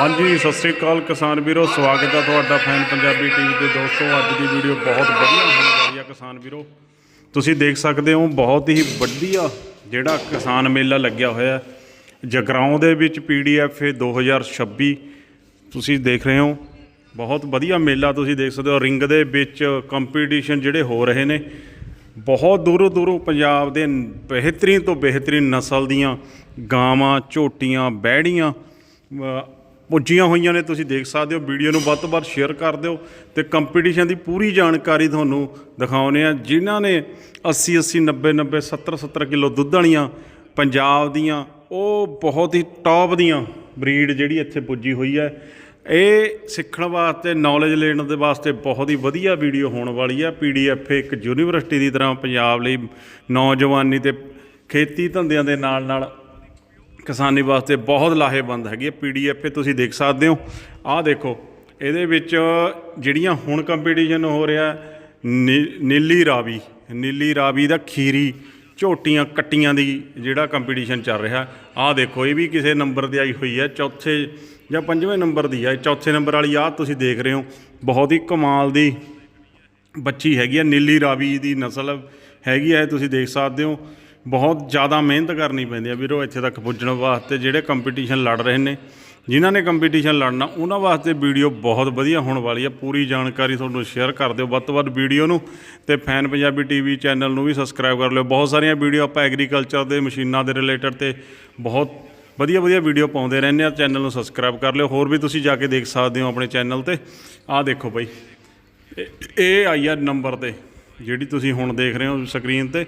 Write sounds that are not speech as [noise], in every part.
ਹਾਂਜੀ, ਸਤਿ ਸ੍ਰੀ ਅਕਾਲ ਕਿਸਾਨ ਵੀਰੋ, ਸਵਾਗਤ ਹੈ ਤੁਹਾਡਾ ਫੈਨ ਪੰਜਾਬੀ ਟੀਵੀ ਦੇ ਦੋਸਤੋ, ਅੱਜ ਦੀ ਵੀਡੀਓ ਬਹੁਤ ਵਧੀਆ ਹੋਣ ਵਾਲੀ ਹੈ ਕਿਸਾਨ ਵੀਰੋ। ਤੁਸੀਂ ਦੇਖ ਸਕਦੇ ਹੋ, ਬਹੁਤ ਹੀ ਵਧੀਆ ਜਿਹੜਾ ਕਿਸਾਨ ਮੇਲਾ ਲੱਗਿਆ ਹੋਇਆ ਹੈ। ਜਗਰਾਉਂ ਦੇ ਵਿੱਚ ਪੀਡੀਐਫ 2026 ਤੁਸੀਂ ਦੇਖ ਰਹੇ ਹੋ, ਬਹੁਤ ਵਧੀਆ ਮੇਲਾ ਤੁਸੀਂ ਦੇਖ ਸਕਦੇ ਹੋ। ਰਿੰਗ ਦੇ ਵਿੱਚ ਕੰਪੀਟੀਸ਼ਨ ਜਿਹੜੇ ਹੋ ਰਹੇ ਨੇ, ਬਹੁਤ ਦੂਰੋਂ ਦੂਰੋਂ ਪੰਜਾਬ ਦੇ ਬਿਹਤਰੀਨ ਤੋਂ ਬਿਹਤਰੀਨ ਨਸਲ ਦੀਆਂ ਗਾਵਾਂ, ਝੋਟੀਆਂ, ਬਹਿੜੀਆਂ ਪੁੱਜੀਆਂ ਹੋਈਆਂ ਨੇ, ਤੁਸੀਂ ਦੇਖ ਸਕਦੇ ਹੋ, ਵੀਡੀਓ ਨੂੰ ਵੱਧ ਤੋਂ ਵੱਧ ਸ਼ੇਅਰ ਕਰ ਦਿਓ ਤੇ ਕੰਪੀਟੀਸ਼ਨ ਦੀ ਪੂਰੀ ਜਾਣਕਾਰੀ ਤੁਹਾਨੂੰ ਦਿਖਾਉਨੇ ਆ ਜਿਨ੍ਹਾਂ ਨੇ 80 80 90 90 70 70 ਕਿਲੋ ਦੁੱਧ ਵਾਲੀਆਂ ਪੰਜਾਬ ਦੀਆਂ, ਉਹ ਬਹੁਤ ਹੀ ਟੌਪ ਦੀਆਂ ਬਰੀਡ ਜਿਹੜੀ ਇੱਥੇ ਪੁੱਜੀ ਹੋਈ ਹੈ। ਇਹ ਸਿੱਖਣ ਵਾਸਤੇ ਨੌਲੇਜ ਲੈਣ ਦੇ ਵਾਸਤੇ ਬਹੁਤ ਹੀ ਵਧੀਆ ਵੀਡੀਓ ਹੋਣ ਵਾਲੀ ਹੈ। ਪੀਡੀਐਫ ਇੱਕ ਯੂਨੀਵਰਸਿਟੀ ਦੀ ਤਰ੍ਹਾਂ ਪੰਜਾਬ ਲਈ ਨੌਜਵਾਨੀ ਤੇ ਖੇਤੀ ਧੰਦਿਆਂ ਦੇ ਨਾਲ ਨਾਲ ਕਿਸਾਨੀ ਵਾਸਤੇ ਬਹੁਤ ਲਾਹੇਵੰਦ ਹੈਗੀ ਹੈ ਪੀਡੀਐਫ ਤੁਸੀਂ ਦੇਖ ਸਕਦੇ ਹੋ। ਆਹ ਦੇਖੋ, ਇਹਦੇ ਵਿੱਚ ਜਿਹੜੀਆਂ ਹੁਣ ਕੰਪੀਟੀਸ਼ਨ ਹੋ ਰਿਹਾ ਨੀ- ਨੀਲੀ ਰਾਵੀ ਨੀਲੀ ਰਾਵੀ ਦਾ ਖੀਰੀ, ਝੋਟੀਆਂ ਕੱਟੀਆਂ ਦੀ ਜਿਹੜਾ ਕੰਪੀਟੀਸ਼ਨ ਚੱਲ ਰਿਹਾ। ਆਹ ਦੇਖੋ, ਇਹ ਵੀ ਕਿਸੇ ਨੰਬਰ ਤੇ ਆਈ ਹੋਈ ਹੈ, ਚੌਥੇ ਜਾਂ ਪੰਜਵੇਂ ਨੰਬਰ ਦੀ ਹੈ। ਚੌਥੇ ਨੰਬਰ ਵਾਲੀ ਆਹ ਤੁਸੀਂ ਦੇਖ ਰਹੇ ਹੋ, ਬਹੁਤ ਹੀ ਕਮਾਲ ਦੀ ਬੱਚੀ ਹੈਗੀ ਹੈ, ਨੀਲੀ ਰਾਵੀ ਦੀ ਨਸਲ ਹੈਗੀ ਹੈ ਤੁਸੀਂ ਦੇਖ ਸਕਦੇ ਹੋ। ਬਹੁਤ ਜ਼ਿਆਦਾ ਮਿਹਨਤ ਕਰਨੀ ਪੈਂਦੀ ਹੈ ਵੀਰੋ ਇੱਥੇ ਤੱਕ ਪੁੱਜਣ ਵਾਸਤੇ, ਜਿਹੜੇ ਕੰਪੀਟੀਸ਼ਨ ਲੜ ਰਹੇ ਨੇ, ਜਿਨ੍ਹਾਂ ਨੇ ਕੰਪੀਟੀਸ਼ਨ ਲੜਨਾ, ਉਹਨਾਂ ਵਾਸਤੇ ਵੀਡੀਓ ਬਹੁਤ ਵਧੀਆ ਹੋਣ ਵਾਲੀ ਆ। ਪੂਰੀ ਜਾਣਕਾਰੀ ਤੁਹਾਨੂੰ ਸ਼ੇਅਰ ਕਰ ਦਿਓ। ਵੱਧ ਤੋਂ ਵੱਧ ਵੀਡੀਓ ਨੂੰ ਤੇ ਫੈਨ ਪੰਜਾਬੀ ਟੀਵੀ ਚੈਨਲ ਨੂੰ ਵੀ ਸਬਸਕ੍ਰਾਈਬ ਕਰ ਲਿਓ। ਬਹੁਤ ਸਾਰੀਆਂ ਵੀਡੀਓ ਆਪਾਂ ਐਗਰੀਕਲਚਰ ਦੇ, ਮਸ਼ੀਨਾਂ ਦੇ ਰਿਲੇਟਡ ਤੇ ਬਹੁਤ ਵਧੀਆ ਵਧੀਆ ਵੀਡੀਓ ਪਾਉਂਦੇ ਰਹਿੰਦੇ ਆ। ਚੈਨਲ ਨੂੰ ਸਬਸਕ੍ਰਾਈਬ ਕਰ ਲਿਓ। ਹੋਰ ਵੀ ਤੁਸੀਂ ਜਾ ਕੇ ਦੇਖ ਸਕਦੇ ਹੋ ਆਪਣੇ ਚੈਨਲ ਤੇ। ਆਹ ਦੇਖੋ ਭਾਈ ਇਹ ਆਈ ਆ ਨੰਬਰ ਤੇ, ਜਿਹੜੀ ਤੁਸੀਂ ਹੁਣ ਦੇਖ ਰਹੇ ਹੋ ਸਕਰੀਨ ਤੇ।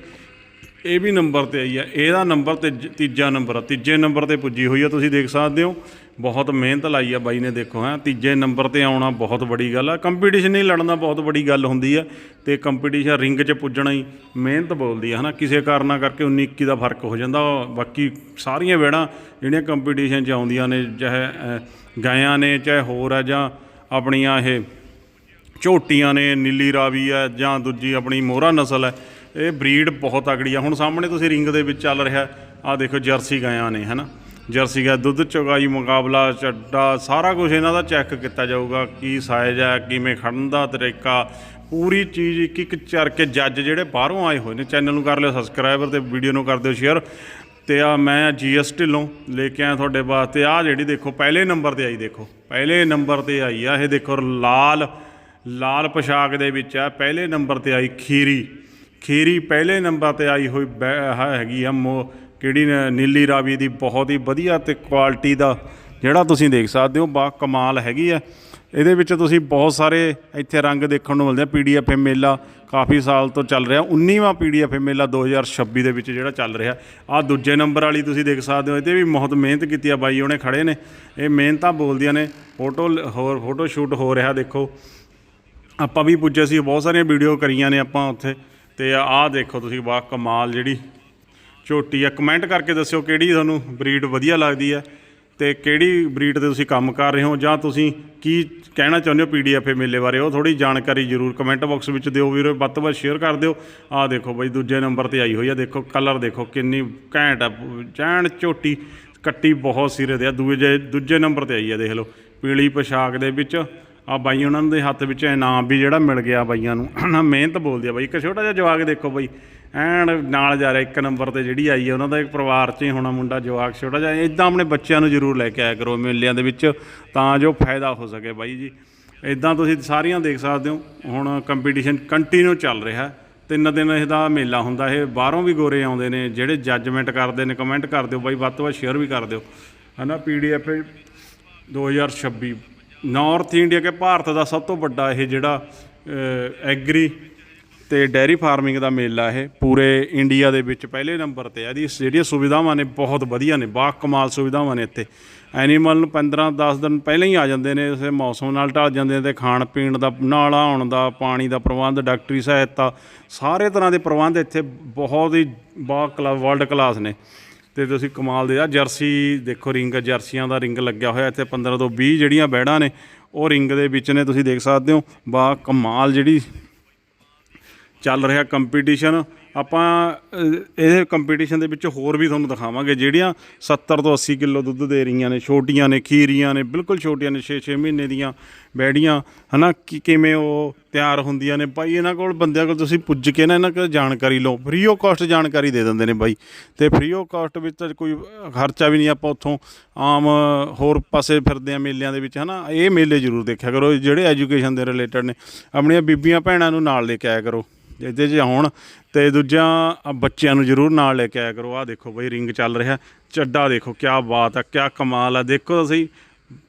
ਇਹ ਵੀ ਨੰਬਰ ਤੇ ਆਈ ਆ ਇਹਦਾ ਨੰਬਰ ਤੇ ਤੀਜਾ ਨੰਬਰ ਆ। ਤੀਜੇ ਨੰਬਰ ਤੇ ਪੁੱਜੀ ਹੋਈ ਆ ਤੁਸੀਂ ਦੇਖ ਸਕਦੇ ਹੋ। ਬਹੁਤ ਮਿਹਨਤ ਲਾਈ ਆ ਬਾਈ ਨੇ ਦੇਖੋ ਹੈ। ਤੀਜੇ ਨੰਬਰ ਤੇ ਆਉਣਾ ਬਹੁਤ ਵੱਡੀ ਗੱਲ ਆ। ਕੰਪੀਟੀਸ਼ਨ ਹੀ ਲੜਨਾ ਬਹੁਤ ਵੱਡੀ ਗੱਲ ਹੁੰਦੀ ਆ ਤੇ ਕੰਪੀਟੀਸ਼ਨ ਰਿੰਗ 'ਚ ਪੁੱਜਣਾ ਹੀ ਮਿਹਨਤ ਬੋਲਦੀ ਆ ਹਨਾ। ਕਿਸੇ ਕਾਰਨਾਂ ਕਰਕੇ 19 21 ਦਾ ਫ਼ਰਕ ਹੋ ਜਾਂਦਾ। ਬਾਕੀ ਸਾਰੀਆਂ ਵੇੜਾਂ ਜਿਹੜੀਆਂ ਕੰਪੀਟੀਸ਼ਨ 'ਚ ਆਉਂਦੀਆਂ ਨੇ ਚਾਹੇ ਅ, ਗਾਇਆਂ ਨੇ ਚਾਹੇ ਹੋਰ ਆ ਜਾਂ ਆਪਣੀਆਂ ਇਹ ਝੋਟੀਆਂ ਨੇ ਨੀਲੀ ਰਾਵੀ ਹੈ ਜਾਂ ਦੂਜੀ ਆਪਣੀ ਮੋਹਰਾ ਨਸਲ ਹੈ ਇਹ ਬਰੀਡ ਬਹੁਤ ਤਗੜੀ ਆ। ਹੁਣ ਸਾਹਮਣੇ ਤੁਸੀਂ ਰਿੰਗ ਦੇ ਵਿੱਚ ਚੱਲ ਰਿਹਾ ਆ ਦੇਖੋ ਜਰਸੀ ਗਾਇਆਂ ਨੇ, ਹਨਾ? ਜਰਸੀ ਗਾਂ ਦੁੱਧ ਚੁਗਾਈ, ਮੁਕਾਬਲਾ, ਚੱਡਾ, ਸਾਰਾ ਕੁਝ ਇਹਨਾਂ ਦਾ ਚੈੱਕ ਕੀਤਾ ਜਾਊਗਾ, ਕੀ ਸਾਈਜ਼ ਹੈ ਕਿਵੇਂ ਖੜਨ ਦਾ ਤਰੀਕਾ। ਪੂਰੀ ਚੀਜ਼ ਇੱਕ ਇੱਕ ਚਰ ਕੇ ਜੱਜ ਜਿਹੜੇ ਬਾਹਰੋਂ ਆਏ ਹੋਏ ਨੇ, ਚੈਨਲ ਨੂੰ ਕਰ ਲਿਓ ਸਬਸਕ੍ਰਾਈਬਰ ਤੇ ਵੀਡੀਓ ਨੂੰ ਕਰ ਦਿਓ ਸ਼ੇਅਰ ਤੇ ਆ ਮੈਂ ਜੀਐਸ ਢਿੱਲੋਂ ਲੈ ਕੇ ਆਇਆ ਤੁਹਾਡੇ ਵਾਸਤੇ। ਆ ਜਿਹੜੀ ਦੇਖੋ, ਪਹਿਲੇ ਨੰਬਰ ਤੇ ਆਈ ਦੇਖੋ, ਪਹਿਲੇ ਨੰਬਰ ਤੇ ਆਈ ਆ। ਇਹ ਦੇਖੋ ਲਾਲ ਲਾਲ ਪੋਸ਼ਾਕ ਦੇ ਵਿੱਚ ਆ। ਪਹਿਲੇ ਨੰਬਰ ਤੇ ਆਈ ਖੀਰੀ। ਖੀਰੀ ਪਹਿਲੇ ਨੰਬਰ ਤੇ ਆਈ ਹੋਈ ਬੈ- ਹੈਗੀ ਆ ਮੋ ਕਿਹੜੀ ਨੀਲੀ ਰਾਵੀ ਦੀ, ਬਹੁਤ ਹੀ ਵਧੀਆ ਤੇ ਕੁਆਲਿਟੀ ਦਾ ਜਿਹੜਾ ਤੁਸੀਂ ਦੇਖ ਸਕਦੇ ਹੋ, ਬਾ ਕਮਾਲ ਹੈਗੀ ਆ। ਇਹਦੇ ਵਿੱਚ ਤੁਸੀਂ ਬਹੁਤ ਸਾਰੇ ਇੱਥੇ ਰੰਗ ਦੇਖਣ ਨੂੰ ਮਿਲਦੇ ਆ ਪੀਡੀਐਫ ਮੇਲਾ ਕਾਫੀ ਸਾਲ ਤੋਂ ਚੱਲ ਰਿਹਾ 19ਵਾਂ ਪੀਡੀਐਫ ਮੇਲਾ 2026 ਦੇ ਵਿੱਚ ਜਿਹੜਾ ਚੱਲ ਰਿਹਾ। ਆ ਦੂਜੇ ਨੰਬਰ ਵਾਲੀ ਤੁਸੀਂ ਦੇਖ ਸਕਦੇ ਹੋ ਇਹਦੇ ਵੀ ਬਹੁਤ ਮਿਹਨਤ ਕੀਤੀ ਆ ਬਾਈ, ਉਹਨੇ ਖੜੇ ਨੇ। ਇਹ ਮਿਹਨਤਾਂ ਬੋਲਦੀਆਂ ਨੇ, ਫੋਟੋ ਲ- ਹੋਰ, ਫੋਟੋ ਸ਼ੂਟ ਹੋ ਰਿਹਾ, ਦੇਖੋ। ਆਪਾਂ ਵੀ ਪੁੱਜੇ ਸੀ, ਬਹੁਤ ਸਾਰੀਆਂ ਵੀਡੀਓ ਕਰੀਆਂ ਨੇ ਆਪਾਂ ਉੱਥੇ। ਤੇ ਆਹ ਦੇਖੋ ਤੁਸੀਂ ਵਾਹ ਕਮਾਲ ਜਿਹੜੀ ਝੋਟੀ ਆ। ਕਮੈਂਟ ਕਰਕੇ ਦੱਸਿਓ ਕਿਹੜੀ ਤੁਹਾਨੂੰ ਬਰੀਡ ਵਧੀਆ ਲੱਗਦੀ ਹੈ ਤੇ ਕਿਹੜੀ ਬਰੀਡ ਤੇ ਤੁਸੀਂ ਕੰਮ ਕਰ ਰਹੇ ਹੋ ਜਾਂ ਤੁਸੀਂ ਕੀ ਕਹਿਣਾ ਚਾਹੁੰਦੇ ਹੋ ਪੀਡੀਐਫ ਮੇਲੇ ਬਾਰੇ, ਉਹ ਥੋੜੀ ਜਾਣਕਾਰੀ ਜ਼ਰੂਰ ਕਮੈਂਟ ਬਾਕਸ ਵਿੱਚ ਦਿਓ ਵੀਰੋ, ਵੱਧ ਤੋਂ ਵੱਧ ਸ਼ੇਅਰ ਕਰ ਦਿਓ। ਆਹ ਦੇਖੋ ਬਾਈ, ਦੂਜੇ ਨੰਬਰ ਤੇ ਆਈ ਹੋਈ ਆ। ਦੇਖੋ ਕਲਰ ਦੇਖੋ ਕਿੰਨੀ ਘੈਂਟ ਆ, ਚੈਨ ਝੋਟੀ, ਕੱਟੀ ਬਹੁਤ ਸਿਰੇ ਦੇ ਆ। ਦੂਜੇ ਦੂਜੇ ਨੰਬਰ ਤੇ ਆਈ ਆ, ਦੇਖ ਲਓ। ਪੀਲੀ ਪੋਸ਼ਾਕ ਦੇ ਵਿੱਚ ਆ ਬਾਈ ਉਹਨਾਂ ਦੇ ਹੱਥ ਵਿੱਚ ਇਨਾਮ ਵੀ ਜਿਹੜਾ ਮਿਲ ਗਿਆ ਬਾਈਆਂ ਨੂੰ। ਨਾ ਮਿਹਨਤ ਬੋਲਦੀ ਆ ਬਾਈ। ਇੱਕ ਛੋਟਾ ਜਿਹਾ ਜਵਾਕ ਦੇਖੋ ਬਾਈ। ਐਨ ਨਾਲ ਜਾ ਰਿਹਾ, ਇੱਕ ਨੰਬਰ ਤੇ ਜਿਹੜੀ ਆਈ ਹੈ ਉਹਨਾਂ ਦਾ ਇੱਕ ਪਰਿਵਾਰ 'ਚ ਹੀ ਹੋਣਾ ਮੁੰਡਾ ਜਵਾਕ ਛੋਟਾ ਜਿਹਾ। ਇਦਾਂ ਆਪਣੇ ਬੱਚਿਆਂ ਨੂੰ ਜ਼ਰੂਰ ਲੈ ਕੇ ਆਇਆ ਕਰੋ ਮੇਲਿਆਂ ਦੇ ਵਿੱਚ, ਤਾਂ ਜੋ ਫਾਇਦਾ ਹੋ ਸਕੇ ਬਾਈ ਜੀ। ਇਦਾਂ ਤੁਸੀਂ ਸਾਰੀਆਂ ਦੇਖ ਸਕਦੇ ਹੋ। ਹੁਣ ਕੰਪੀਟੀਸ਼ਨ ਕੰਟੀਨਿਊ ਚੱਲ ਰਿਹਾ। ਤਿੰਨ ਦਿਨ ਇਹਦਾ ਮੇਲਾ ਹੁੰਦਾ, ਇਹ ਬਾਹਰੋਂ ਵੀ ਗੋਰੇ ਆਉਂਦੇ ਨੇ, ਜਿਹੜੇ ਜੱਜਮੈਂਟ ਕਰਦੇ ਨੇ ਕਮੈਂਟ ਕਰ ਦਿਓ ਬਾਈ, ਵੱਧ ਤੋਂ ਵੱਧ ਸ਼ੇਅਰ ਵੀ ਕਰ ਦਿਓ। ਹਨਾ ਪੀਡੀਐਫ 2026 ਨਾਰਥ ਇੰਡੀਆ ਕੇ ਭਾਰਤ ਦਾ ਸਭ ਤੋਂ ਵੱਡਾ ਇਹ ਜਿਹੜਾ ਐਗਰੀ ਤੇ ਡੈਰੀ ਫਾਰਮਿੰਗ ਦਾ ਮੇਲਾ ਇਹ ਪੂਰੇ ਇੰਡੀਆ ਦੇ ਵਿੱਚ ਪਹਿਲੇ ਨੰਬਰ ਤੇ ਆ। ਇਹਦੀ ਜਿਹੜੀਆਂ ਸੁਵਿਧਾਵਾਂ ਨੇ ਬਹੁਤ ਵਧੀਆ ਨੇ ਬਾ ਕਮਾਲ ਸੁਵਿਧਾਵਾਂ ਨੇ ਇੱਥੇ। ਐਨੀਮਲ ਨੂੰ 15 10 ਦਿਨ ਪਹਿਲਾਂ ਹੀ ਆ ਜਾਂਦੇ ਨੇ, ਇਸੇ ਮੌਸਮ ਨਾਲ ਢਲ ਜਾਂਦੇ ਨੇ ਤੇ ਖਾਣ ਪੀਣ ਦਾ, ਨਾਲਾ ਆਉਣ ਦਾ, ਪਾਣੀ ਦਾ ਪ੍ਰਬੰਧ, ਡਾਕਟਰੀ ਸਹਾਇਤਾ, ਸਾਰੇ ਤਰ੍ਹਾਂ ਦੇ ਪ੍ਰਬੰਧ ਇੱਥੇ ਬਹੁਤ ਹੀ ਬਾ ਕਲਾ ਵਰਲਡ ਕਲਾਸ ਨੇ। ਤੇ ਤੁਸੀਂ ਕਮਾਲ ਦੇ ਆ, ਜਰਸੀ, ਦੇਖੋ ਰਿੰਗ, ਜਰਸੀਆਂ ਦਾ ਰਿੰਗ ਲੱਗਿਆ ਹੋਇਆ, ਇੱਥੇ 15 ਤੋਂ 20 ਜਿਹੜੀਆਂ ਬੈੜਾਂ ਨੇ, ਉਹ ਰਿੰਗ ਦੇ ਵਿੱਚ ਨੇ, ਤੁਸੀਂ ਦੇਖ ਸਕਦੇ ਹੋ ਬਾ ਕਮਾਲ ਜਿਹੜੀ ਚੱਲ ਰਿਹਾ ਕੰਪੀਟੀਸ਼ਨ ਆਪਾਂ ਇਹ ਕੰਪੀਟੀਸ਼ਨ ਦੇ ਵਿੱਚ ਹੋਰ ਵੀ ਤੁਹਾਨੂੰ ਦਿਖਾਵਾਂਗੇ ਜਿਹੜੀਆਂ 70 ਤੋਂ 80 ਕਿਲੋ ਦੁੱਧ ਦੇ ਰਹੀਆਂ ਨੇ, ਛੋਟੀਆਂ ਨੇ, ਖੀਰੀਆਂ ਨੇ, ਬਿਲਕੁਲ ਛੋਟੀਆਂ ਨੇ 6-6 ਮਹੀਨੇ ਦੀਆਂ ਬੈੜੀਆਂ, ਹਨਾ, ਕਿ ਕਿਵੇਂ ਉਹ ਤਿਆਰ ਹੁੰਦੀਆਂ ਨੇ। ਭਾਈ, ਇਹਨਾਂ ਕੋਲ ਬੰਦਿਆਂ ਕੋਲ ਤੁਸੀਂ ਪੁੱਜ ਕੇ ਨਾ ਇਹਨਾਂ ਕੋਲ ਜਾਣਕਾਰੀ ਲਓ। ਫ੍ਰੀ ਆਫ ਕਾਸਟ ਜਾਣਕਾਰੀ ਦੇ ਦਿੰਦੇ ਨੇ ਬਾਈ। ਤੇ ਫ੍ਰੀ ਆਫ ਕਾਸਟ ਵਿੱਚ ਤਾਂ ਕੋਈ ਖਰਚਾ ਵੀ ਨਹੀਂ, ਆਪਾਂ ਉੱਥੋਂ ਆਮ ਹੋਰ ਪਾਸੇ ਫਿਰਦੇ ਆ ਮੇਲਿਆਂ ਦੇ ਵਿੱਚ, ਹਨਾ। ਇਹ ਮੇਲੇ ਜ਼ਰੂਰ ਦੇਖਿਆ ਕਰੋ, ਜਿਹੜੇ ਐਜੂਕੇਸ਼ਨ ਦੇ ਰਿਲੇਟਡ ਨੇ। ਆਪਣੀਆਂ ਬੀਬੀਆਂ ਭੈਣਾਂ ਨੂੰ ਨਾਲ ਲੈ ਕੇ ਆਇਆ ਕਰੋ। ਇਹਦੇ 'ਚ ਆਉਣ ਤੇ ਦੂਜਾ ਆਹ ਬੱਚਿਆਂ ਨੂੰ ਜ਼ਰੂਰ ਨਾਲ ਲੈ ਕੇ ਆਇਆ ਕਰੋ। ਆਹ ਦੇਖੋ ਬਈ ਰਿੰਗ ਚੱਲ ਰਿਹਾ, ਚੱਡਾ ਦੇਖੋ ਕਿਆ ਬਾਤ ਆ, ਕਿਆ ਕਮਾਲ ਆ। ਦੇਖੋ ਤੁਸੀਂ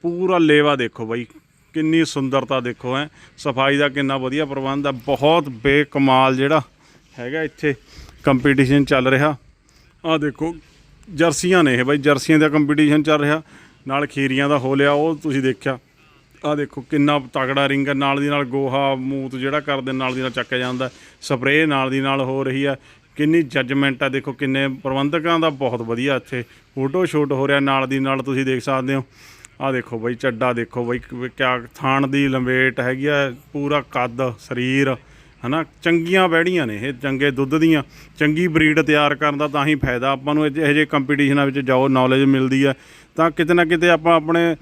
ਪੂਰਾ ਲੇਵਾ ਦੇਖੋ ਬਈ, ਕਿੰਨੀ ਸੁੰਦਰਤਾ ਦੇਖੋ ਹੈ। ਸਫ਼ਾਈ ਦਾ ਕਿੰਨਾ ਵਧੀਆ ਪ੍ਰਬੰਧ ਆ, ਬਹੁਤ ਬੇਕਮਾਲ ਜਿਹੜਾ ਹੈਗਾ ਇੱਥੇ ਕੰਪੀਟੀਸ਼ਨ ਚੱਲ ਰਿਹਾ। ਆਹ ਦੇਖੋ, ਜਰਸੀਆਂ ਨੇ ਇਹ ਬਈ, ਜਰਸੀਆਂ ਦਾ ਕੰਪੀਟੀਸ਼ਨ ਚੱਲ ਰਿਹਾ, ਨਾਲ ਖੀਰੀਆਂ ਦਾ ਹੋ ਲਿਆ, ਉਹ ਤੁਸੀਂ ਦੇਖਿਆ। ਆਹ ਦੇਖੋ ਕਿੰਨਾ ਤਗੜਾ ਰਿੰਗ ਹੈ ਨਾਲ ਦੀ ਨਾਲ ਗੋਹਾ, ਮੂਤ ਜਿਹੜਾ ਕਰਦੇ ਨਾਲ ਦੀ ਨਾਲ ਚੱਕਿਆ ਜਾਂਦਾ, ਸਪਰੇਅ ਨਾਲ ਦੀ ਨਾਲ ਹੋ ਰਹੀ ਹੈ ਕਿੰਨੀ ਜੱਜਮੈਂਟ ਆ, ਦੇਖੋ ਕਿੰਨੇ ਪ੍ਰਬੰਧਕਾਂ ਦਾ ਬਹੁਤ ਵਧੀਆ ਇੱਥੇ ਫੋਟੋ ਸ਼ੂਟ ਹੋ ਰਿਹਾ, ਨਾਲ ਦੀ ਨਾਲ ਤੁਸੀਂ ਦੇਖ ਸਕਦੇ ਹੋ। ਆਹ ਦੇਖੋ ਬਈ ਚੱਡਾ, ਦੇਖੋ ਬਈ ਕਿਆ ਥਾਣ ਦੀ ਲੰਬੇਟ ਹੈਗੀ ਆ, ਪੂਰਾ ਕੱਦ, ਸਰੀਰ, ਹਨਾ? ਚੰਗੀਆਂ ਬੈੜੀਆਂ ਨੇ ਇਹ, ਚੰਗੇ ਦੁੱਧ ਦੀਆਂ। ਚੰਗੀ ਬਰੀਡ ਤਿਆਰ ਕਰਨ ਦਾ ਤਾਂ ਹੀ ਫਾਇਦਾ। ਆਪਾਂ ਨੂੰ ਇਹੋ ਜਿਹੇ ਕੰਪੀਟੀਸ਼ਨਾਂ ਵਿੱਚ ਜਾਓ ਨੌਲੇਜ ਮਿਲਦੀ ਹੈ ਤਾਂ ਕਿਤੇ ਨਾ ਕਿਤੇ ਆਪਾਂ ਆਪਣੇ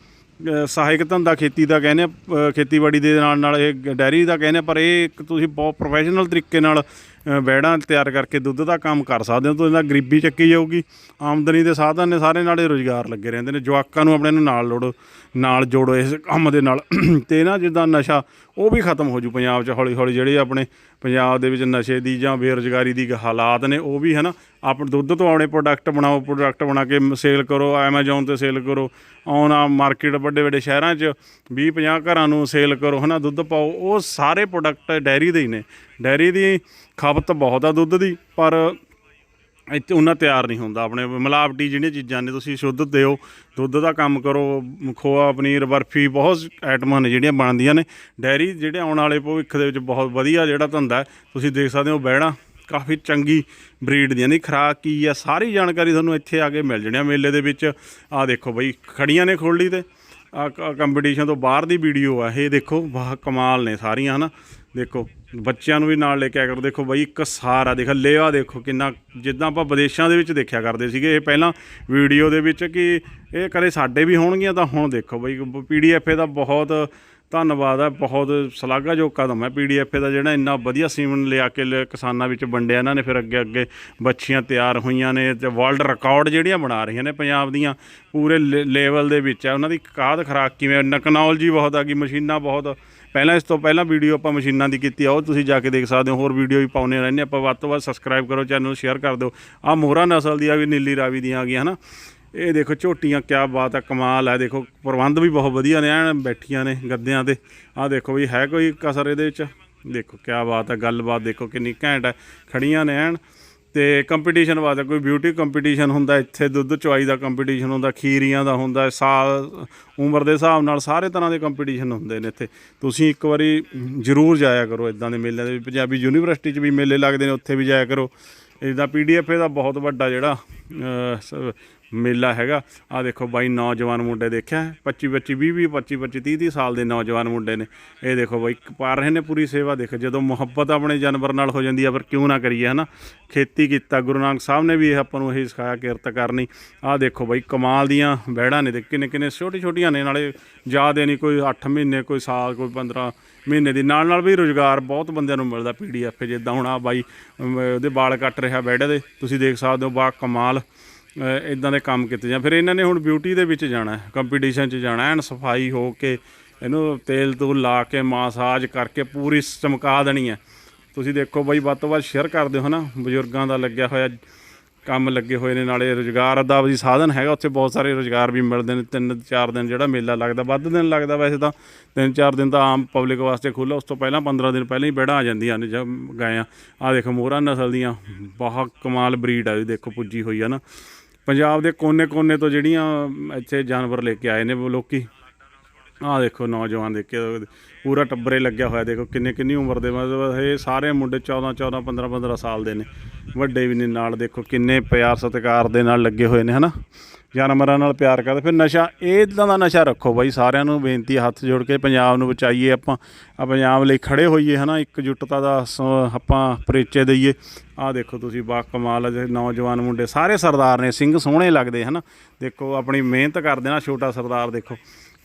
ਸਹਾਇਕ ਧੰਦਾ ਖੇਤੀ ਦਾ ਕਹਿੰਦੇ ਆ ਖੇਤੀਬਾੜੀ ਦੇ ਨਾਲ ਨਾਲ ਇਹ ਡੈਰੀ ਦਾ ਕਹਿੰਦੇ ਆ, ਪਰ ਇਹ ਇੱਕ ਤੁਸੀਂ ਬਹੁਤ ਪ੍ਰੋਫੈਸ਼ਨਲ ਤਰੀਕੇ ਨਾਲ ਵੈੜਾਂ ਤਿਆਰ ਕਰਕੇ ਦੁੱਧ ਦਾ ਕੰਮ ਕਰ ਸਕਦੇ ਹੋ ਤਾਂ ਇਹਦਾ ਗਰੀਬੀ ਚੱਕੀ ਜਾਊਗੀ। ਆਮਦਨੀ ਦੇ ਸਾਧਨ ਨੇ ਸਾਰੇ ਨਾਲੇ ਰੋਜ਼ਗਾਰ ਲੱਗੇ ਰਹਿੰਦੇ ਨੇ ਜਵਾਕਾਂ ਨੂੰ ਆਪਣੇ ਨੂੰ ਨਾਲ ਲੋੜੋ ਨਾਲ ਜੋੜੋ ਇਸ ਕੰਮ ਦੇ ਨਾਲ। [clears throat] ਤੇ ਨਾ ਜਿੱਦਾਂ ਨਸ਼ਾ ਉਹ ਵੀ ਖਤਮ ਹੋ ਜੂ ਪੰਜਾਬ 'ਚ ਹੌਲੀ ਹੌਲੀ ਜਿਹੜੇ ਆਪਣੇ ਪੰਜਾਬ ਦੇ ਵਿੱਚ ਨਸ਼ੇ ਦੀ ਜਾਂ ਬੇਰੁਜ਼ਗਾਰੀ ਦੀ ਹਾਲਾਤ ਨੇ, ਉਹ ਵੀ ਹੈ ਨਾ ਆਪਣੇ ਦੁੱਧ ਤੋਂ ਆਪਣੇ ਪ੍ਰੋਡਕਟ ਬਣਾਓ ਪ੍ਰੋਡਕਟ ਬਣਾ ਕੇ ਸੇਲ ਕਰੋ ਐਮਾਜ਼ੋਨ ਤੇ ਸੇਲ ਕਰੋ ਆਨ ਆ ਮਾਰਕੀਟ ਵੱਡੇ ਵੱਡੇ ਸ਼ਹਿਰਾਂ 'ਚ 20 50 ਘਰਾਂ ਨੂੰ ਸੇਲ ਕਰੋ, ਹਨਾ, ਦੁੱਧ ਪਾਓ, ਉਹ ਸਾਰੇ ਪ੍ਰੋਡਕਟ ਡੈਰੀ ਦੇ ਹੀ ਨੇ। ਡੈਰੀ ਦੀ ਖਪਤ ਬਹੁਤ ਆ ਦੁੱਧ ਦੀ, ਪਰ ਇੱਥੇ ਉਹਨਾਂ ਤਿਆਰ ਨਹੀਂ ਹੁੰਦਾ ਆਪਣੇ ਮਿਲਾਵਟੀ ਜਿਹੜੀਆਂ ਚੀਜ਼ਾਂ ਨੇ ਤੁਸੀਂ ਸ਼ੁੱਧ ਦਿਓ, ਦੁੱਧ ਦਾ ਕੰਮ ਕਰੋ, ਖੋਆ, ਪਨੀਰ, ਬਰਫੀ, ਬਹੁਤ ਆਈਟਮਾਂ ਨੇ ਜਿਹੜੀਆਂ ਬਣਦੀਆਂ ਨੇ। ਡੈਰੀ ਜਿਹੜੇ ਆਉਣ ਵਾਲੇ ਭਵਿੱਖ ਦੇ ਵਿੱਚ ਬਹੁਤ ਵਧੀਆ ਜਿਹੜਾ ਧੰਦਾ ਤੁਸੀਂ ਦੇਖ ਸਕਦੇ ਹੋ ਬਹਿਣਾ ਕਾਫੀ ਚੰਗੀ ਬਰੀਡ ਦੀਆਂ ਨਹੀਂ ਖਰਾਕ ਕੀ ਆ, ਸਾਰੀ ਜਾਣਕਾਰੀ ਤੁਹਾਨੂੰ ਇੱਥੇ ਆ ਕੇ ਮਿਲ ਜਣੀ ਆ ਮੇਲੇ ਦੇ ਵਿੱਚ। ਆ ਦੇਖੋ ਬਈ ਖੜੀਆਂ ਨੇ ਖੋਲੀ ਤੇ। ਆ ਕੰਪੀਟੀਸ਼ਨ ਤੋਂ ਬਾਹਰ ਦੀ ਵੀਡੀਓ ਆ, ਇਹ ਦੇਖੋ ਵਾਹ ਕਮਾਲ ਨੇ ਸਾਰੀਆਂ, ਹਨਾ। ਦੇਖੋ, ਬੱਚਿਆਂ ਨੂੰ ਵੀ ਨਾਲ ਲੈ ਕੇ ਆਇਆ ਕਰੋ। ਦੇਖੋ ਬਾਈ, ਇੱਕ ਸਾਰਾ ਦੇਖ, ਲੇਵਾ ਦੇਖੋ ਕਿੰਨਾ, ਜਿੱਦਾਂ ਆਪਾਂ ਵਿਦੇਸ਼ਾਂ ਦੇ ਵਿੱਚ ਦੇਖਿਆ ਕਰਦੇ ਸੀਗੇ, ਇਹ ਪਹਿਲਾਂ ਵੀਡੀਓ ਦੇ ਵਿੱਚ ਕਿ ਇਹ ਕਦੇ ਸਾਡੇ ਵੀ ਹੋਣਗੀਆਂ ਤਾਂ ਹੁਣ ਦੇਖੋ ਬਈ ਪੀਡੀਐਫ ਦਾ ਬਹੁਤ ਧੰਨਵਾਦ ਹੈ ਬਹੁਤ ਸ਼ਲਾਘਾਯੋਗ ਕਦਮ ਹੈ ਪੀਡੀਐਫ ਦਾ, ਜਿਹੜਾ ਇੰਨਾ ਵਧੀਆ ਸੀਮਨ ਲਿਆ ਕੇ ਲ- ਕਿਸਾਨਾਂ ਵਿੱਚ ਵੰਡਿਆ ਇਹਨਾਂ ਨੇ, ਫਿਰ ਅੱਗੇ ਅੱਗੇ ਬੱਚੀਆਂ ਤਿਆਰ ਹੋਈਆਂ ਨੇ, ਤੇ ਵਰਲਡ ਰਿਕਾਰਡ ਜਿਹੜੀਆਂ ਬਣਾ ਰਹੀਆਂ ਨੇ ਪੰਜਾਬ ਦੀਆਂ, ਪੂਰੇ ਲੈਵਲ ਦੇ ਵਿੱਚ ਹੈ ਉਹਨਾਂ ਦੀ ਕਾਦ ਖਰਾਕ ਕਿਵੇਂ ਟੈਕਨੋਲੋਜੀ ਬਹੁਤ ਆ ਗਈ, ਮਸ਼ੀਨਾਂ ਬਹੁਤ ਪਹਿਲਾਂ ਇਸ ਤੋਂ ਪਹਿਲਾਂ ਵੀਡੀਓ ਆਪਾਂ ਮਸ਼ੀਨਾਂ ਦੀ ਕੀਤੀ ਆ, ਉਹ ਤੁਸੀਂ ਜਾ ਕੇ ਦੇਖ ਸਕਦੇ ਹੋ, ਹੋਰ ਵੀਡੀਓ ਵੀ ਪਾਉਨੇ ਰਹਿੰਦੇ ਆਪਾਂ ਵੱਧ ਤੋਂ ਵੱਧ ਸਬਸਕ੍ਰਾਈਬ ਕਰੋ ਚੈਨਲ ਨੂੰ ਸ਼ੇਅਰ ਕਰ ਦਿਓ। ਆ ਮੋਹਰਾ ਨਸਲ ਦੀ ਆ ਵੀ, ਨੀਲੀ ਰਾਵੀ ਦੀਆਂ ਆ ਗਈਆਂ, ਹਨਾ? ਇਹ ਦੇਖੋ ਝੋਟੀਆਂ, ਕਿਆ ਬਾਤ ਹੈ ਕਮਾਲ ਹੈ ਦੇਖੋ, ਪ੍ਰਬੰਧ ਵੀ ਬਹੁਤ ਵਧੀਆ ਨੇ, ਐਨ ਬੈਠੀਆਂ ਨੇ ਗੱਦਿਆਂ ਤੇ। ਆਹ ਦੇਖੋ ਵੀ, ਹੈ ਕੋਈ ਕਸਰ ਇਹਦੇ ਵਿੱਚ? ਦੇਖੋ, ਕਿਆ ਬਾਤ ਹੈ ਗੱਲਬਾਤ ਦੇਖੋ ਕਿੰਨੀ ਘੈਂਟ ਹੈ ਖੜੀਆਂ ਨੇ ਐਨ। ਤੇ ਕੰਪੀਟੀਸ਼ਨ ਵਾਸਤੇ ਕੋਈ ਬਿਊਟੀ ਕੰਪੀਟੀਸ਼ਨ ਹੁੰਦਾ, ਇੱਥੇ ਦੁੱਧ ਚੁਆਈ ਦਾ ਕੰਪੀਟੀਸ਼ਨ ਹੁੰਦਾ, ਖੀਰੀਆਂ ਦਾ ਹੁੰਦਾ, ਸਾਲ, ਉਮਰ ਦੇ ਹਿਸਾਬ ਨਾਲ ਸਾਰੇ ਤਰ੍ਹਾਂ ਦੇ ਕੰਪੀਟੀਸ਼ਨ ਹੁੰਦੇ ਨੇ ਇੱਥੇ। ਤੁਸੀਂ ਇੱਕ ਵਾਰੀ ਜ਼ਰੂਰ ਜਾਇਆ ਕਰੋ ਇਦਾਂ ਦੇ ਮੇਲਿਆਂ ਦੇ ਵਿੱਚ। ਪੰਜਾਬੀ ਯੂਨੀਵਰਸਿਟੀ 'ਚ ਵੀ ਮੇਲੇ ਲੱਗਦੇ ਨੇ, ਉੱਥੇ ਵੀ ਜਾਇਆ ਕਰੋ। ਇਹਦਾ ਪੀਡੀਐਫ ਦਾ ਬਹੁਤ ਵੱਡਾ ਜਿਹੜਾ ਸ- ਮੇਲਾ ਹੈਗਾ। ਆ ਦੇਖੋ ਬਾਈ, ਨੌਜਵਾਨ ਮੁੰਡੇ ਦੇਖਿਆ? 25 25 20 20 25 25 30 30 ਸਾਲ ਦੇ ਨੌਜਵਾਨ ਮੁੰਡੇ ਨੇ। ਇਹ ਦੇਖੋ ਬਾਈ ਪਾ ਰਹੇ ਨੇ ਪੂਰੀ ਸੇਵਾ। ਦੇਖੋ ਜਦੋਂ ਮੁਹੱਬਤ ਆਪਣੇ ਜਾਨਵਰ ਨਾਲ ਹੋ ਜਾਂਦੀ ਆ, ਫਿਰ ਕਿਉਂ ਨਾ ਕਰੀਏ, ਹਨਾ? ਖੇਤੀ ਕੀਤਾ, ਗੁਰੂ ਨਾਨਕ ਸਾਹਿਬ ਨੇ ਵੀ ਇਹ ਆਪਾਂ ਨੂੰ ਇਹ ਸਿਖਾਇਆ, ਕਿਰਤ ਕਰਨੀ। ਆ ਦੇਖੋ ਬਾਈ, ਕਮਾਲ ਦੀਆਂ ਬੈੜਾਂ ਨੇ। ਤੇ ਕਿੰਨੇ ਕਿੰਨੇ ਛੋਟੀ ਛੋਟੀਆਂ ਨੇ। ਨਾਲੇ ਜ਼ਿਆਦੇ ਨਹੀਂ ਕੋਈ 8 ਮਹੀਨੇ, ਕੋਈ ਸਾਲ, ਕੋਈ 15 ਮਹੀਨੇ ਦੀ। ਨਾਲ ਨਾਲ ਵੀ ਰੋਜ਼ਗਾਰ ਬਹੁਤ ਬੰਦਿਆਂ ਨੂੰ ਮਿਲਦਾ ਪੀਡੀਐਫ ਜਿੱਦਾਂ ਹੁਣ ਆ ਬਾਈ ਉਹਦੇ ਵਾਲ ਕੱਟ ਰਿਹਾ ਬੈੜੇ ਦੇ। ਤੁਸੀਂ ਦੇਖ ਸਕਦੇ ਹੋ ਬਾ ਕਮਾਲ। ਇਦਾਂ ਦੇ ਕੰਮ ਕੀਤੇ ਜਾਂ ਫਿਰ ਇਹਨਾਂ ਨੇ ਹੁਣ ਬਿਊਟੀ ਦੇ ਵਿੱਚ ਜਾਣਾ ਕੰਪੀਟੀਸ਼ਨ 'ਚ ਜਾਣਾ ਐਨ ਸਫ਼ਾਈ ਹੋ ਕੇ ਇਹਨੂੰ ਤੇਲ ਤੂਲ ਲਾ ਕੇ ਮਾਸਾਜ ਕਰਕੇ ਪੂਰੀ ਚਮਕਾ ਦੇਣੀ ਹੈ। ਤੁਸੀਂ ਦੇਖੋ ਬਾਈ ਵੱਧ ਤੋਂ ਵੱਧ ਸ਼ੇਅਰ ਕਰ ਦਿਓ ਹਨਾ ਬਜ਼ੁਰਗਾਂ ਦਾ ਲੱਗਿਆ ਹੋਇਆ ਕੰਮ ਲੱਗੇ ਹੋਏ ਨੇ, ਨਾਲੇ ਰੋਜ਼ਗਾਰ ਦਾ ਵੀ ਸਾਧਨ ਹੈਗਾ, ਉੱਥੇ ਬਹੁਤ ਸਾਰੇ ਰੋਜ਼ਗਾਰ ਵੀ ਮਿਲਦੇ ਨੇ, ਤਿੰਨ ਚਾਰ ਦਿਨ ਜਿਹੜਾ ਮੇਲਾ ਲੱਗਦਾ, ਵੱਧ ਦਿਨ ਲੱਗਦਾ ਵੈਸੇ ਤਾਂ, ਤਿੰਨ ਚਾਰ ਦਿਨ ਤਾਂ ਆਮ ਪਬਲਿਕ ਵਾਸਤੇ ਖੁੱਲ੍ਹਾ, ਉਸ ਤੋਂ ਪਹਿਲਾਂ 15 ਦਿਨ ਪਹਿਲਾਂ ਹੀ ਬੈੜਾਂ ਆ ਜਾਂਦੀਆਂ ਨੇ ਜਦ ਗਏ ਆ ਆ ਦੇਖੋ ਮੋਹਰਾ ਨਸਲ ਦੀਆਂ ਬਹੁਤ ਕਮਾਲ ਬਰੀਡ ਆ ਇਹ ਦੇਖੋ, ਪੁੱਜੀ ਹੋਈ ਆ ਨਾ। ਪੰਜਾਬ ਦੇ ਕੋਨੇ-ਕੋਨੇ ਤੋਂ ਜਿਹੜੀਆਂ ਇੱਥੇ ਜਾਨਵਰ ਲੈ ਕੇ ਆਏ ਨੇ ਉਹ ਲੋਕੀ। ਆਹ ਦੇਖੋ ਨੌਜਵਾਨ ਦੇਖੇ ਪੂਰਾ ਟੱਬਰੇ ਲੱਗਿਆ ਹੋਇਆ, ਦੇਖੋ ਕਿੰਨੇ ਕਿੰਨੀ ਉਮਰ ਦੇ, ਮਤਲਬ ਇਹ ਸਾਰੇ ਮੁੰਡੇ 14 14 15 15 ਸਾਲ ਦੇ ਨੇ। ਵੱਡੇ ਵੀ ਨੇ ਨਾਲ, ਦੇਖੋ ਕਿੰਨੇ ਪਿਆਰ ਸਤਿਕਾਰ ਦੇ ਨਾਲ ਲੱਗੇ ਹੋਏ ਨੇ, ਹਨਾ? ਜਾਨਵਰਾਂ ਨਾਲ ਪਿਆਰ ਕਰਦੇ, ਫਿਰ ਨਸ਼ਾ ਇਦਾਂ ਦਾ ਨਸ਼ਾ ਰੱਖੋ ਬਾਈ, ਸਾਰਿਆਂ ਨੂੰ ਬੇਨਤੀ ਹੱਥ ਜੋੜ ਕੇ ਪੰਜਾਬ ਨੂੰ ਬਚਾਈਏ ਆਪਾਂ, ਆ ਪੰਜਾਬ ਲਈ ਖੜੇ ਹੋਈਏ ਹਨਾ, ਇਕਜੁੱਟਤਾ ਦਾ ਸ- ਆਪਾਂ ਪਰਿਚੈ ਦਈਏ। ਆਹ ਦੇਖੋ ਤੁਸੀਂ ਬਾ ਕਮਾਲ ਦੇ ਨੌਜਵਾਨ ਮੁੰਡੇ, ਸਾਰੇ ਸਰਦਾਰ ਨੇ, ਸਿੰਘ ਸੋਹਣੇ ਲੱਗਦੇ ਹਨਾ। ਦੇਖੋ, ਆਪਣੀ ਮਿਹਨਤ ਕਰਦੇ ਨਾ, ਛੋਟਾ ਸਰਦਾਰ ਦੇਖੋ,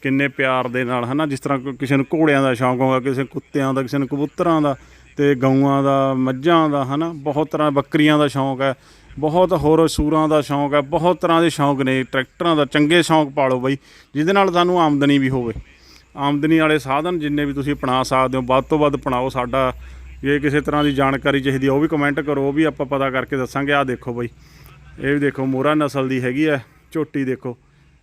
ਕਿੰਨੇ ਪਿਆਰ ਦੇ ਨਾਲ ਹਨਾ, ਜਿਸ ਤਰ੍ਹਾਂ ਕਿਸੇ ਨੂੰ ਘੋੜਿਆਂ ਦਾ ਸ਼ੌਂਕ ਹੋਗਾ ਕਿਸੇ ਕੁੱਤਿਆਂ ਦਾ, ਕਿਸੇ ਨੂੰ ਕਬੂਤਰਾਂ ਦਾ ਤੇ ਗਊਆਂ ਦਾ, ਮੱਝਾਂ ਦਾ ਹਨਾ, ਬਹੁਤ ਤਰ੍ਹਾਂ ਬੱਕਰੀਆਂ ਦਾ ਸ਼ੌਂਕ ਹੈ। ਬਹੁਤ ਹੋਰ ਸੂਰਾਂ ਦਾ ਸ਼ੌਂਕ ਹੈ, ਬਹੁਤ ਤਰ੍ਹਾਂ ਦੇ ਸ਼ੌਂਕ ਨੇ, ਟਰੈਕਟਰਾਂ ਦਾ ਚੰਗੇ ਸ਼ੌਂਕ ਪਾਲੋ ਬਈ, ਜਿਹਦੇ ਨਾਲ ਤੁਹਾਨੂੰ ਆਮਦਨੀ ਵੀ ਹੋਵੇ। ਆਮਦਨੀ ਵਾਲੇ ਸਾਧਨ ਜਿੰਨੇ ਵੀ ਤੁਸੀਂ ਅਪਣਾ ਸਕਦੇ ਹੋ, ਵੱਧ ਤੋਂ ਵੱਧ ਅਪਣਾਓ ਸਾਡਾ, ਜੇ ਕਿਸੇ ਤਰ੍ਹਾਂ ਦੀ ਜਾਣਕਾਰੀ ਚਾਹੀਦੀ ਉਹ ਵੀ ਕਮੈਂਟ ਕਰੋ, ਉਹ ਵੀ ਆਪਾਂ ਪਤਾ ਕਰਕੇ ਦੱਸਾਂਗੇ। ਆਹ ਦੇਖੋ ਬਈ, ਇਹ ਵੀ ਦੇਖੋ ਮੋਰਾ ਨਸਲ ਦੀ ਹੈਗੀ ਹੈ ਝੋਟੀ ਦੇਖੋ,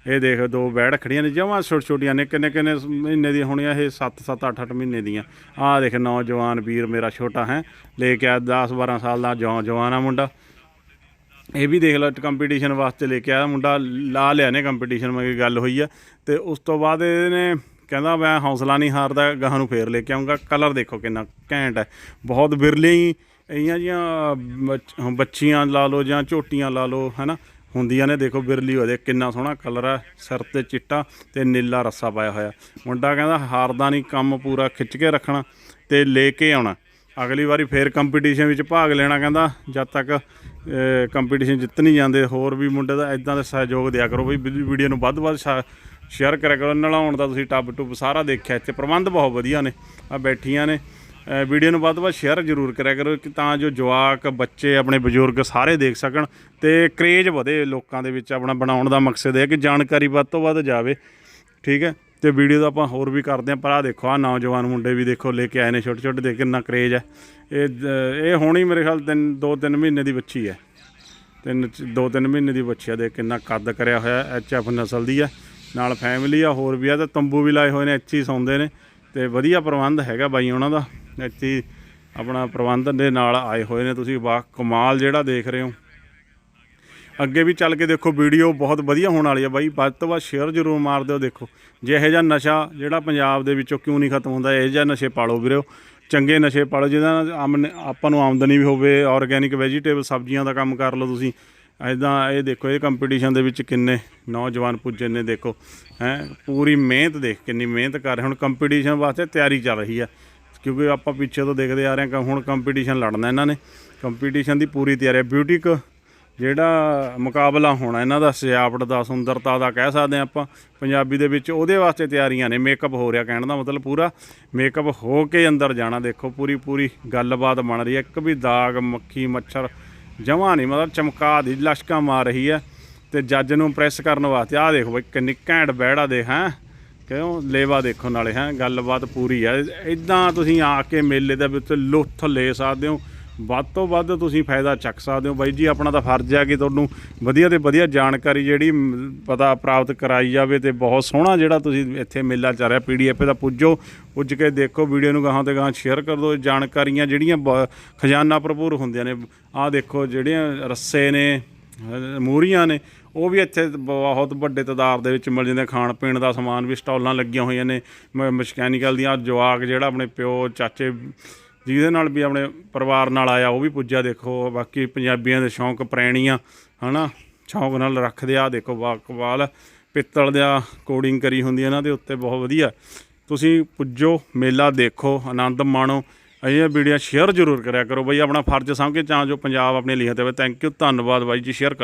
ਇਹ ਦੇਖ ਦੋ ਬੈੜ ਖੜੀਆਂ ਨੇ, ਜਮਾਂ ਛੋਟ ਛੋਟੀਆਂ ਨੇ, ਕਿੰਨੇ ਕਿੰਨੇ ਮਹੀਨੇ ਦੀਆਂ ਹੋਣੀਆਂ ਇਹ? 7 7 8 8 ਮਹੀਨੇ ਦੀਆਂ। ਆਹ ਦੇਖ ਨੌਜਵਾਨ ਵੀਰ ਮੇਰਾ ਛੋਟਾ ਹੈ, ਲੈ ਕੇ ਆ 10 12 ਸਾਲ ਦਾ ਜਵਾਨ ਜਵਾਨ ਆ ਮੁੰਡਾ। ਇਹ ਵੀ ਦੇਖ ਲਓ ਕੰਪੀਟੀਸ਼ਨ ਵਾਸਤੇ ਲੈ ਕੇ ਆਇਆ ਮੁੰਡਾ, ਲਾ ਲਿਆ ਨੇ ਕੰਪੀਟੀਸ਼ਨ ਮੇਰੀ ਗੱਲ ਹੋਈ ਆ। ਤੇ ਉਸ ਤੋਂ ਬਾਅਦ ਇਹਨੇ ਕਹਿੰਦਾ, ਮੈਂ ਹੌਸਲਾ ਨਹੀਂ ਹਾਰਦਾ, ਗਾਹਾਂ ਨੂੰ ਫੇਰ ਲੈ ਕੇ ਆਉਂਗਾ ਕਲਰ ਦੇਖੋ ਕਿੰਨਾ ਘੈਂਟ ਹੈ। ਬਹੁਤ ਬਿਰਲੀ ਇਹੀਆਂ ਜੀਆਂ ਬੱਚੀਆਂ ਲਾ ਲਓ ਜਾਂ ਝੋਟੀਆਂ ਲਾ ਲਓ, ਹੈਨਾ? ਹੁੰਦੀਆਂ ਨੇ, ਦੇਖੋ ਬਿਰਲੀ ਉਹਦੇ ਕਿੰਨਾ ਸੋਹਣਾ ਕਲਰ ਹੈ, ਸਿਰ ਤੇ ਚਿੱਟਾ ਤੇ ਨੀਲਾ ਰੱਸਾ ਪਾਇਆ ਹੋਇਆ। ਮੁੰਡਾ ਕਹਿੰਦਾ, ਹਾਰਦਾ ਨਹੀਂ, ਕੰਮ ਪੂਰਾ ਖਿੱਚ ਕੇ ਰੱਖਣਾ ਤੇ ਲੈ ਕੇ ਆਉਣਾ। ਅਗਲੀ ਵਾਰੀ ਫੇਰ ਕੰਪੀਟੀਸ਼ਨ ਵਿੱਚ ਭਾਗ ਲੈਣਾ ਕਹਿੰਦਾ, ਜਦ ਤੱਕ ਕੰਪੀਟੀਸ਼ਨ ਜਿੱਤ ਨਹੀਂ ਜਾਂਦੇ, ਹੋਰ ਵੀ ਮੁੰਡੇ ਦਾ ਇਦਾਂ ਦਾ ਸਹਿਯੋਗ ਦਿਆ ਕਰੋ ਬਈ, ਵੀਡੀਓ ਨੂੰ ਵੱਧ ਤੋਂ ਵੱਧ ਸ਼ੇਅਰ ਕਰਿਆ ਕਰੋ, ਨਲਾਉਣ ਦਾ ਤੁਸੀਂ ਟੱਬ ਟੁੱਬ ਸਾਰਾ ਦੇਖਿਆ ਇੱਥੇ, ਪ੍ਰਬੰਧ ਬਹੁਤ ਵਧੀਆ ਨੇ, ਆ ਬੈਠੀਆਂ ਨੇ ਵੀਡੀਓ ਨੂੰ ਵੱਧ ਤੋਂ ਵੱਧ ਸ਼ੇਅਰ ਜ਼ਰੂਰ ਕਰਿਆ ਕਰੋ ਕਿ ਤਾਂ ਜੋ ਜਵਾਕ, ਬੱਚੇ, ਆਪਣੇ ਬਜ਼ੁਰਗ ਸਾਰੇ ਦੇਖ ਸਕਣ ਤੇ ਕਰੇਜ ਵਧੇ ਲੋਕਾਂ ਦੇ ਵਿੱਚ ਆਪਣਾ ਬਣਾਉਣ ਦਾ ਮਕਸਦ ਹੈ ਕਿ ਜਾਣਕਾਰੀ ਵੱਧ ਤੋਂ ਵੱਧ ਜਾਵੇ, ਠੀਕ ਹੈ? ਤੇ ਵੀਡੀਓ ਦਾ ਆਪਾਂ ਹੋਰ ਵੀ ਕਰਦੇ ਹਾਂ, ਪਰ ਆ ਦੇਖੋ ਆ ਨੌਜਵਾਨ ਮੁੰਡੇ ਵੀ ਦੇਖੋ, ਲੈ ਕੇ ਆਏ ਨੇ, ਛੋਟੇ ਛੋਟੇ ਦੇ ਕਿੰਨਾ ਕਰੇਜ ਹੈ। ਇਹ ਦ- ਇਹ ਹੋਣੀ ਮੇਰੇ ਖਿਆਲ ਤਿੰਨ, ਦੋ ਤਿੰਨ ਮਹੀਨੇ ਦੀ ਬੱਚੀ ਹੈ। ਤਿੰਨ ਚ- ਦੋ ਤਿੰਨ ਮਹੀਨੇ ਦੀ ਬੱਚੀ ਆ ਦੇ ਕਿੰਨਾ ਕੱਦ ਕਰਿਆ ਹੋਇਆ ਐਚ ਐਫ ਨਸਲ ਦੀ ਆ ਨਾਲ ਫੈਮਿਲੀ ਆ, ਹੋਰ ਵੀ ਆ, ਤੇ ਤੰਬੂ ਵੀ ਲਾਏ ਹੋਏ ਨੇ, ਇੱਥੇ ਸੌਂਦੇ ਨੇ। ਤੇ ਵਧੀਆ ਪ੍ਰਬੰਧ ਹੈਗਾ ਬਾਈ ਉਹਨਾਂ ਦਾ। ਇੱਥੇ ਆਪਣਾ ਪ੍ਰਬੰਧ ਦੇ ਨਾਲ ਆਏ ਹੋਏ ਨੇ ਤੁਸੀਂ, ਵਾਹ, ਕਮਾਲ ਜਿਹੜਾ ਦੇਖ ਰਹੇ ਹੋ। ਅੱਗੇ ਵੀ ਚੱਲ ਕੇ ਦੇਖੋ ਵੀਡੀਓ ਬਹੁਤ ਵਧੀਆ ਹੋਣ ਵਾਲੀ ਆ ਬਾਈ। ਵੱਧ ਤੋਂ ਵੱਧ ਸ਼ੇਅਰ ਜ਼ਰੂਰ ਮਾਰ ਦਿਓ ਦੇਖੋ। ਜੇ ਇਹੋ ਜਿਹਾ ਨਸ਼ਾ ਜਿਹੜਾ ਪੰਜਾਬ ਦੇ ਵਿੱਚੋਂ ਕਿਉਂ ਨਹੀਂ ਖਤਮ ਹੁੰਦਾ, ਇਹੋ ਜਿਹਾ ਨਸ਼ੇ ਪਾਲੋ ਵੀਰੋ। ਚੰਗੇ ਨਸ਼ੇ ਪਾਲੋ, ਜਿਹਦੇ ਨਾਲ ਆਮਨ- ਆਪਾਂ ਨੂੰ ਆਮਦਨੀ ਵੀ ਹੋਵੇ ਆਰਗੈਨਿਕ ਵੈਜੀਟੇਬਲ ਸਬਜ਼ੀਆਂ ਦਾ ਕੰਮ ਕਰ ਲਓ ਤੁਸੀਂ। ਐਦਾਂ ਇਹ ਦੇਖੋ, ਇਹ ਕੰਪੀਟੀਸ਼ਨ ਦੇ ਵਿੱਚ ਕਿੰਨੇ ਨੌਜਵਾਨ ਪੁੱਜੇ ਨੇ ਦੇਖੋ। ਹੈ, ਪੂਰੀ ਮਿਹਨਤ ਦੇਖ, ਕਿੰਨੀ ਮਿਹਨਤ ਕਰ ਰਹੇ। ਹੁਣ ਕੰਪੀਟੀਸ਼ਨ ਵਾਸਤੇ ਤਿਆਰੀ ਚੱਲ ਰਹੀ ਆ। ਕਿਉਂਕਿ ਆਪਾਂ ਪਿੱਛੇ ਤੋਂ ਦੇਖਦੇ ਆ ਰਹੇ ਹਾਂ ਕਿ ਹੁਣ ਕੰਪੀਟੀਸ਼ਨ ਲੜਨਾ ਇਹਨਾਂ ਨੇ। ਕੰਪੀਟੀਸ਼ਨ ਦੀ ਪੂਰੀ ਤਿਆਰੀ ਹੈ ਬਿਊਟੀਕ ਜਿਹੜਾ ਮੁਕਾਬਲਾ ਹੋਣਾ, ਇਹਨਾਂ ਦਾ ਸਜਾਵਟ ਦਾ, ਸੁੰਦਰਤਾ ਦਾ ਕਹਿ ਸਕਦੇ ਹਾਂ ਆਪਾਂ, ਪੰਜਾਬੀ ਦੇ ਵਿੱਚ ਉਹਦੇ ਵਾਸਤੇ ਤਿਆਰੀਆਂ ਨੇ ਮੇਕਅਪ ਹੋ ਰਿਹਾ ਕਹਿਣ ਦਾ ਮਤਲਬ ਪੂਰਾ ਮੇਕਅਪ ਹੋ ਕੇ ਅੰਦਰ ਜਾਣਾ, ਦੇਖੋ ਪੂਰੀ ਪੂਰੀ ਗੱਲਬਾਤ ਬਣ ਰਹੀ ਹੈ, ਇੱਕ ਵੀ ਦਾਗ, ਮੱਖੀ, ਮੱਛਰ, ਜਮਾ ਨਹੀਂ, ਮਤਲਬ ਚਮਕਾ ਦੀ, ਲਸ਼ਕਾਂ ਮਾਰ ਰਹੀ ਹੈ, ਤੇ ਜੱਜ ਨੂੰ ਇੰਪ੍ਰੈਸ ਕਰਨ ਵਾਸਤੇ, ਆਹ ਦੇਖੋ ਬਈ ਕਿੰਨੀ ਘੈਂਟ ਬਹਿੜਾ ਦੇਖ ਹੈਂ, ਕਿਉਂ, ਲੇਵਾ ਦੇਖੋ ਨਾਲੇ, ਹੈ, ਗੱਲਬਾਤ ਪੂਰੀ ਹੈ, ਇਦਾਂ ਤੁਸੀਂ ਆ ਕੇ ਮੇਲੇ ਦੇ ਵਿੱਚ ਲੁੱਥ ਲੈ ਸਕਦੇ ਹੋ ਵੱਧ ਤੋਂ ਵੱਧ ਤੁਸੀਂ ਫਾਇਦਾ ਚੱਕ ਸਕਦੇ ਹੋ। ਬਾਈ ਜੀ, ਆਪਣਾ ਤਾਂ ਫਰਜ਼ ਹੈ ਕਿ ਤੁਹਾਨੂੰ ਵਧੀਆ ਤੇ ਵਧੀਆ ਜਾਣਕਾਰੀ ਜਿਹੜੀ ਪਤਾ ਪ੍ਰਾਪਤ ਕਰਾਈ ਜਾਵੇ ਤੇ ਬਹੁਤ ਸੋਹਣਾ ਜਿਹੜਾ ਤੁਸੀਂ ਇੱਥੇ ਮੇਲਾ ਚੱਲ ਰਿਹਾ ਪੀਡੀਐਫ ਦਾ ਪੁੱਜੋ, ਪੁੱਜ ਕੇ ਦੇਖੋ, ਵੀਡੀਓ ਨੂੰ ਗਾਹਾਂ ਤੇ ਗਾਹਾਂ ਸ਼ੇਅਰ ਕਰ ਦਿਓ। ਜਾਣਕਾਰੀਆਂ ਜਿਹੜੀਆਂ ਬ- ਖਜ਼ਾਨਾ ਭਰਪੂਰ ਹੁੰਦੀਆਂ ਨੇ, ਆਹ ਦੇਖੋ ਜਿਹੜੀਆਂ ਰੱਸੇ ਨੇ, ਅਹ, ਮੂਹਰੀਆਂ ਨੇ, ਉਹ ਵੀ ਇੱਥੇ ਬਹੁਤ ਵੱਡੇ ਤਾਦਾਦ ਦੇ ਵਿੱਚ ਮਿਲ ਜਾਂਦੇ ਖਾਣ ਪੀਣ ਦਾ ਸਮਾਨ ਵੀ ਸਟਾਲਾਂ ਲੱਗੀਆਂ ਹੋਈਆਂ ਨੇ ਮਸ਼ਕੈਨੀਕਲ ਦੀਆਂ ਜਵਾਕ ਜਿਹੜਾ ਆਪਣੇ ਪਿਓ, ਚਾਚੇ ਜਿਹਦੇ ਨਾਲ ਵੀ ਆਪਣੇ ਪਰਿਵਾਰ ਨਾਲ ਆਇਆ, ਉਹ ਵੀ ਪੁੱਜਿਆ, ਦੇਖੋ, ਬਾਕੀ ਪੰਜਾਬੀਆਂ ਦੇ ਸ਼ੌਂਕ ਪ੍ਰੈਣੀਆਂ, ਹਨਾ? ਸ਼ੌਂਕ ਨਾਲ ਰੱਖਦੇ ਆ ਦੇਖੋ ਵਾਕਵਾਲ ਪਿੱਤਲ ਦਾ ਕੋਡਿੰਗ ਕਰੀ ਹੁੰਦੀ ਹੈ ਇਹਨਾਂ ਦੇ ਉੱਤੇ ਬਹੁਤ ਵਧੀਆ। ਤੁਸੀਂ ਪੁੱਜੋ, ਮੇਲਾ ਦੇਖੋ, ਆਨੰਦ ਮਾਣੋ ਇਹ ਵੀਡੀਓ ਸ਼ੇਅਰ ਜ਼ਰੂਰ ਕਰਿਆ ਕਰੋ। ਬਈ ਆਪਣਾ ਫਰਜ਼ ਸਮਝ ਕੇ ਤਾਂ ਜੋ ਪੰਜਾਬ ਆਪਣੇ ਲਿਖੇ ਤੇ ਥੈਂਕ ਯੂ ਧੰਨਵਾਦ ਬਾਈ ਜੀ ਸ਼ੇਅਰ ਕਰ